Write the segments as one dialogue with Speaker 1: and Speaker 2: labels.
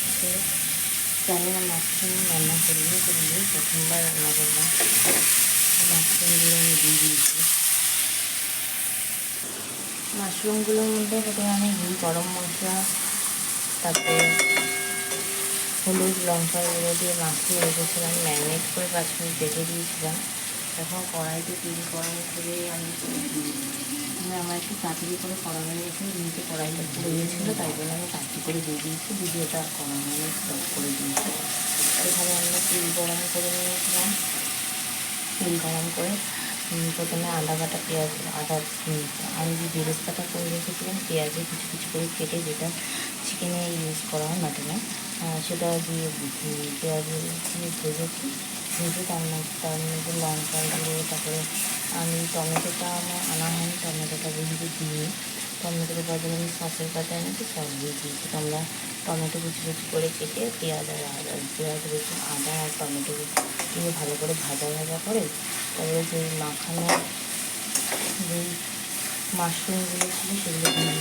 Speaker 1: করছি জানি না মাশরুম রান্না করিনি কোনোদিন প্রথমবার রান্না করলাম মাশরুমগুলো আমি দিয়ে দিয়েছি। মাশরুমগুলোর মধ্যে প্রথমে আমি ঘি, গরম মশলা, তারপরে হলুদ লঙ্কা গুঁড়ো দিয়ে মাখিয়ে রেখেছিলাম, ম্যারিনেট করে পাঁচ মিনিট রেখে দিয়েছিলাম। এখন কড়াইতে তেল গরম করে আমি আমি আমার একটু তাড়াতাড়ি করে করা হয়ে গেছে নিচে কড়াইটা পুড়ে তাই জন্য আমি তাড়াতাড়ি করে দিয়ে দিয়েছি। ভিডিওটা করা হয়নি স্টপ করে দিয়েছি। এখানে আমরা তেল গরম করে নিয়েছিলাম। তেল গরম করে প্রথমে আদা কাটা পেঁয়াজ আদা আমি যে বেরেস্তাটা করে রেখেছিলাম পেঁয়াজে কিছু কিছু করে কেটে যেটা চিকেনে ইউজ করা হয় মাটনে সেটা দিয়ে উম, পেঁয়াজের দিয়ে ভেজেছি। ভেজে তার তার মধ্যে লঙ্কা দিয়ে তারপরে আমি টমেটোটা আমার আনা হয়নি, টমেটোটা যেহেতু দিয়ে, টমেটোর বদলে আমি সসের পাতা এনেছি সস দিয়ে দিয়েছি। তোমরা টমেটো কুচি কুচি করে কেটে পেঁয়াজ আর আদা পেঁয়াজ, রসুন, আদা আর টমেটো দিয়ে ভালো করে ভাজা ভাজা করে তারপরে যে মাখানো যেই মাশরুমগুলো ছিল সেগুলো দিয়ে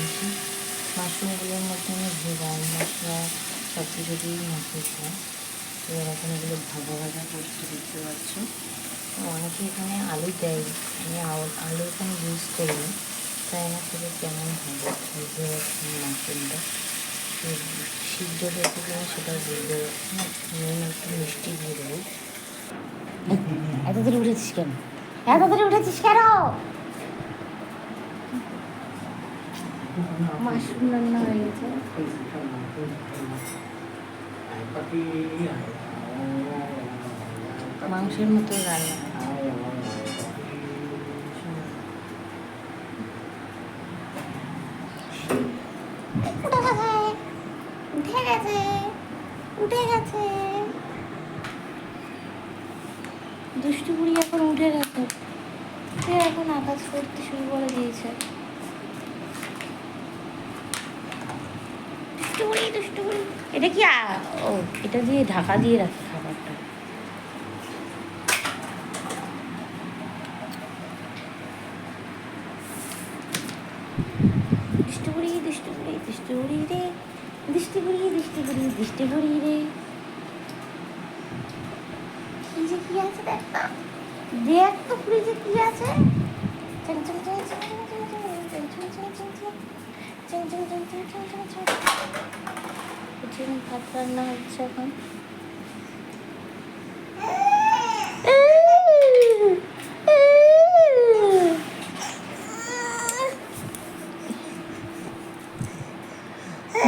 Speaker 1: মাশরুমগুলোর মধ্যে আমি গরম মশলা সব কিছু দিয়ে মাখিয়েছিলাম এবার এখন এগুলো ভাজা ভাজা করছি দেখতে পাচ্ছ? অনেকে এখানে আলু দেয় আমি আল- আলু এখানে ইউজ করিনি। তাই আমার থেকে কেমন হবে? বুঝতে পারছি মাশরুমটা সিদ্ধ হয়েছে কিনা সেটাও বুঝতে পারছি না একটু মিষ্টি দিয়ে দেবো
Speaker 2: এত দূরে উঠেছিস কেন? এত দূরে উঠেছিস কেন? মাশরুম রান্না হয়ে গেছে।
Speaker 1: মাংসের মতো
Speaker 2: দুষ্টু এখন উঠে গেছে। সে এখন আকাশ করতে শুরু করে দিয়েছে। দুষ্টু বুড়ি, দুষ্টু এটা কি ও এটা দিয়ে ঢাকা দিয়ে রাখি খাবারটা দৃষ্টিগুড়ি দৃষ্টিগুড়ি দৃষ্টিগুড়ি রে দৃষ্টিগুড়ি দৃষ্টিগুড়ি দৃষ্টিগুড়ি রে কি আছে দেখ না দেখ তো ফ্রিজে কি আছে চং চং চং চং প্রচুর ভাত রান্না হচ্ছে এখন।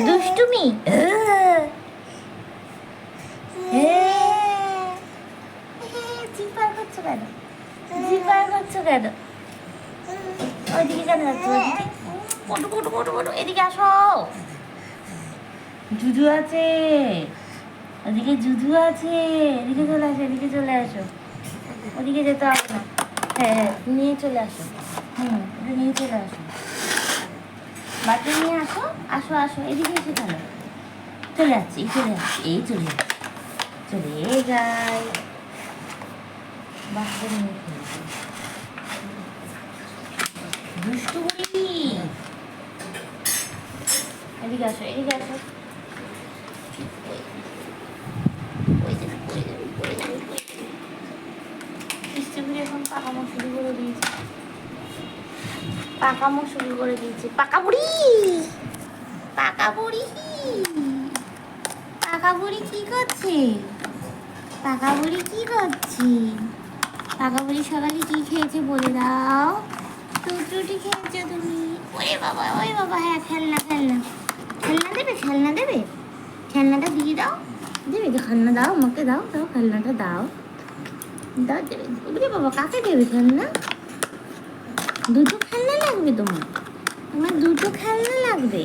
Speaker 2: দুষ্টুমি? করছ কেন? জিপার করছ কেন? ওইদিকে কেন যাচ্ছ? ওইদিকে? কটু কটু এদিকে আসো। জুজু আছে। ওদিকে জুজু আছে। এদিকে চলে আসো, এদিকে চলে আসো। ওদিকে যেতে হবে হ্যাঁ হ্যাঁ নিয়ে চলে আসো। হুম নিয়ে চলে আসো। বাটি নিয়ে আসো আসো আসো, এদিকে এসে কেন চলে যাচ্ছি চলে যাচ্ছি, এই চলে যাচ্ছি। চলে যাই। বাচ্চা নিয়ে দুষ্টু বুড়ি এদিকে আসো এদিকে আসো। ওই ওই ওই বুড়ি এখন পাকামো শুরু করে দিয়েছে। পাকামো শুরু করে দিয়েছে। পাকা বুড়ি পাকা বুড়ি পাকা বুড়ি কি করছে? পাকা বুড়ি কি করছে? পাকা বুড়ি সকালে কি খেয়েছে বলে দাও। টুটরুটি খেয়েছো তুমি। ওরে বাবা ওরে বাবা হ্যাঁ খেলনা খেলনা। খেলনা দেবে খেলনা দেবে? খেলনাটা দিয়ে দাও। দেবে যে খান্না দাও, আমাকে দাও দাও খান্নাটা দাও। দাও, দেবে বুঝলি বাবা, কাকে দেবে খান্না? দুটো খেলনা লাগবে তোমার। আমার দুটো খেলনা লাগবে।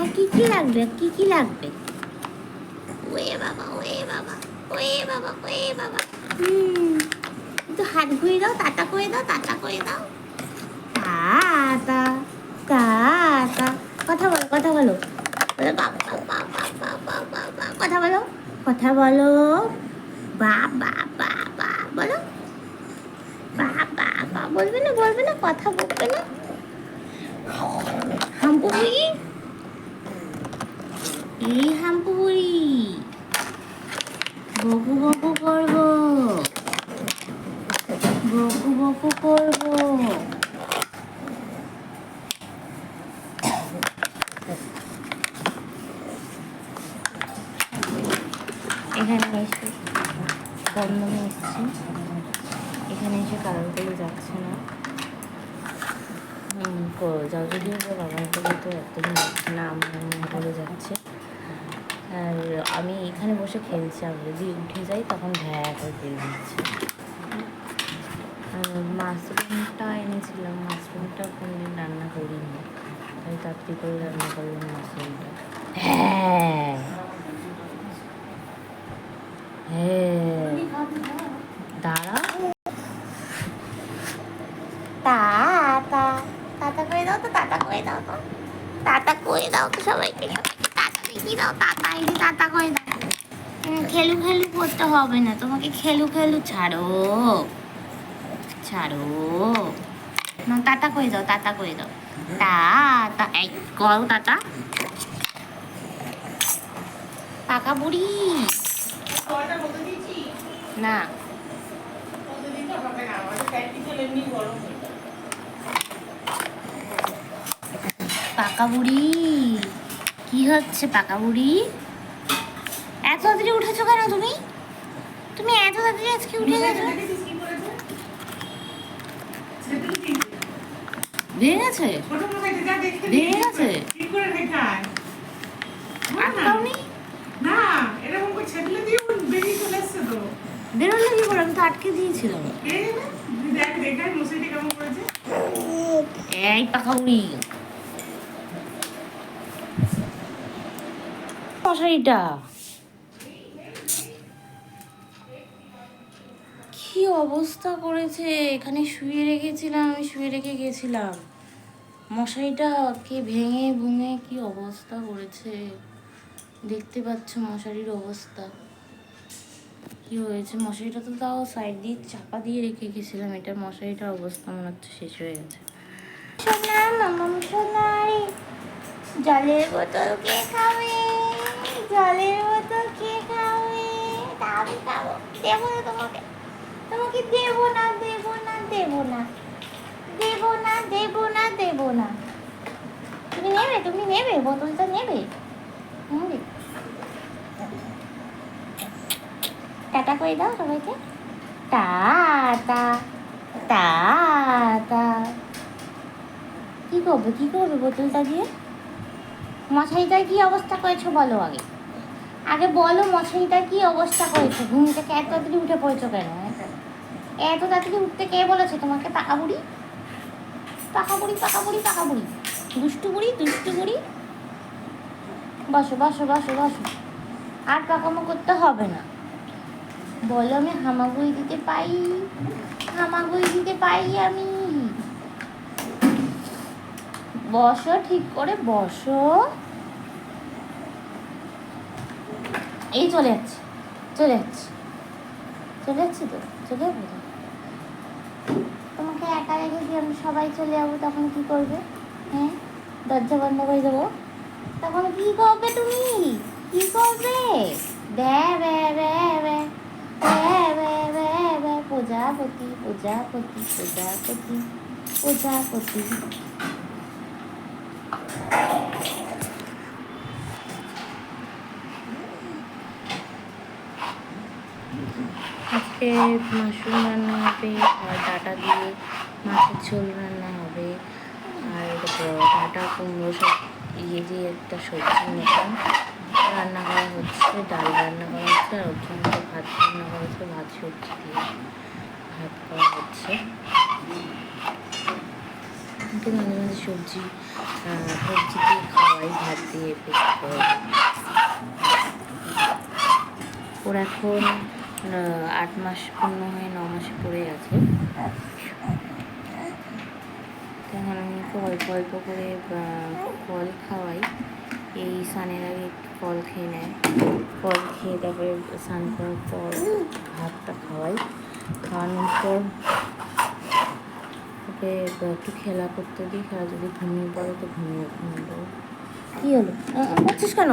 Speaker 2: আর কি কি লাগবে? আর কী কী লাগবে? ওয়ে বাবা ওয়ে বাবা ওয়ে বাবা ওয়ে বাবা। হুম। তো হাত ঘুরিয়ে দাও টাটা করে দাও টাটা করে দাও। টাটা টাটা কথা বলো কথা বলো। বাবা বাবা বাবা বাবা, কথা বলো। কথা বলো। বা বা বা বলো। বা বা বা, বলবে না বলবে না, কথা বলবে না। হাম বলবি এই হাম্পু বুড়ি বকু বকু করব। বকু বকু করব। এখানে এসে দমদমে এসছি এখানে এসে কারোর কোলে যাচ্ছে না। বা বাবার কোলে তো একদমই যাচ্ছে না, আমার যাচ্ছে। আর আমি এখানে বসে খেলছি, আমি যদি উঠে যাই তখন ভ্যা করে বেরিয়ে দিচ্ছে। মাশরুমটা এনেছিলাম, মাশরুমটা কোনদিন রান্না করিনি। তাই তাড়াতাড়ি করে রান্না করলাম মাশরুমটা। হ্যাঁ! হ্যাঁ দাঁড়া টাটা করে দাও তো টাটা করে দাও টাটা এই হ্যাঁ, খেলু খেলু করতে হবে না তোমাকে খেলু খেলু ছাড়ো ছাড়ো টাটা দাও টাটা দাও করো টাটা পাকা বুড়ি না। পাকা বুড়ি কি হচ্ছে পাকা বুড়ি এত তাড়াতাড়ি উঠেছো কেন তুমি? তুমি এত তাড়াতাড়ি আজকে উঠে গেছো? ভেঙে গেছে? ভেঙে গেছে? আটকাওনি
Speaker 3: না এরকম করে ছেটলে দিয়ে বেরিয়ে চলে এসছে তো
Speaker 2: বেরোলে কি করে? আমি তো আটকে দিয়েছিলাম।
Speaker 3: এই
Speaker 2: পাকা বুড়ি মশারিটা। কি অবস্থা করেছে? এখানে শুয়ে রেখেছিলাম আমি শুয়ে রেখে গেছিলাম। মশারিটা কে ভেঙে ভুঙে কি অবস্থা করেছে? দেখতে পাচ্ছ মশারির অবস্থা। কি হয়েছে? মশারিটা তো তাও সাইড দিয়ে চাপা দিয়ে রেখে গেছিলাম। এটার মশারিটার অবস্থা মনে হচ্ছে শেষ হয়ে গেছে। খাবে? দেবো না তোমাকে। তোমাকে দেবো না দেবো না দেবো না। দেবো না দেবো না দেবো না। তুমি নেবে তুমি নেবে, বোতলটা নেবে। নেবে। টাটা করে দাও সবাইকে। টাটা টাটা। কি করবে কি করবে বোতলটা দিয়ে মশারিটার কি অবস্থা করেছ বলো আগে। আগে বলো মশারিটার কি অবস্থা করেছ। ঘুম থেকে এত তাড়াতাড়ি উঠে পড়েছো কেন এত তাড়াতাড়ি উঠতে কে বলেছে তোমাকে? পাকা বুড়ি পাকা বুড়ি পাকা বুড়ি পাকা বুড়ি দুষ্টু বুড়ি দুষ্টু বুড়ি। বসো বসো বসো বসো। আর পাকামো করতে হবে না। বলো আমি হামাগুড়ি দিতে পাই। হামাগুড়ি দিতে পাই আমি। বসো, ঠিক করে বসো। এই চলে যাচ্ছে চলে যাচ্ছে। চলে যাচ্ছে তো? চলে যাব তোমাকে একা রেখে কি আমি সবাই চলে যাব, তখন কি করবে? হ্যাঁ? দরজা বন্ধ করে দেবো? তখন কি করবে তুমি? কি করবে? ব্যা ব্যা ব্যা ব্যা। প্রজাপতি প্রজাপতি প্রজাপতি প্রজাপতি।
Speaker 1: আজকে মাশরুম রান্না হবে, আর ডাটা দিয়ে মাছের ঝোল রান্না হবে, আর ডাটা, কুমড়ো সব ইয়ে দিয়ে একটা সবজি মতন রান্না করা হচ্ছে, ডাল রান্না করা হচ্ছে, আর ওর জন্য ভাত রান্না করা হচ্ছে, ভাত, সবজি দিয়ে। ভাত করা হচ্ছে। কিন্তু মাঝে মাঝে সবজি সবজি দিয়ে খাওয়াই, ভাত দিয়ে করে ওর এখন আট মাস পূর্ণ হয়ে, ন মাসে পড়ে গেছে। তখন আমি একটু অল্প অল্প করে ফল খাওয়াই। এই স্নানের আগে একটু ফল খেয়ে নেয়। ফল খেয়ে তারপরে স্নান করার পর ভাতটা খাওয়াই। খাওয়ানোর পর ওকে একটু খেলা করতে দিই খেলা যদি ঘুমিয়ে পড়ে, তো ঘুমিয়ে ঘুমিয়ে দেবো কী হলো? করছিস কেন?